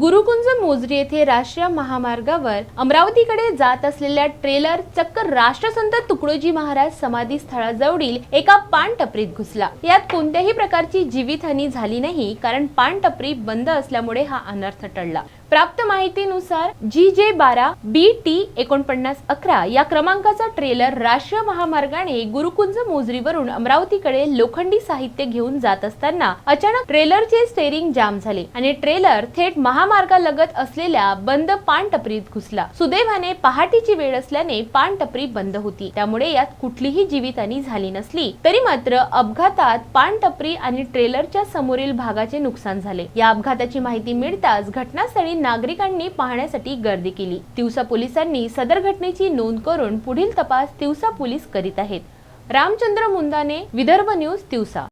गुरुकुंज मोजरी येथे राष्ट्रीय महामार्गावर अमरावतीकडे जात असलेल्या ट्रेलर चक्क राष्ट्रसंत तुकडोजी महाराज समाधी स्थळाजवळील एका पानटपरीत घुसला. यात कोणत्याही प्रकारची जीवितहानी झाली नाही कारण पानटपरी बंद असल्यामुळे हा अनर्थ टळला. प्राप्त माहितीनुसार जी जे बारा बी टी एकोणपन्नास अकरा या क्रमांकाचा ट्रेलर राष्ट्रीय महामार्गाने गुरुकुंज मोजरीवरून अमरावतीकडे लोखंडी साहित्य घेऊन जात असताना अचानक ट्रेलरचे स्टेरिंग जाम झाले आणि ट्रेलर थेट महा महामार्गालगत असलेल्या बंद पानटपरीत घुसला. सुदैवाने पहाटेची वेळ असल्याने पानटपरी बंद होती. त्यामुळे यात कुठलीही जीवितहानी झाली नसली. तरी मात्र अपघातात पानटपरी आणि ट्रेलरच्या समोरील भागाचे नुकसान झाले. या अपघाताची माहिती मिळताच घटनास्थळी नागरिकांनी पाहण्यासाठी गर्दी केली. तिवसा पोलिसांनी सदर घटनेची नोंद करून पुढील तपास तिवसा पोलीस करीत आहेत. रामचंद्र मुंदाने विदर्भ न्यूज तिवसा.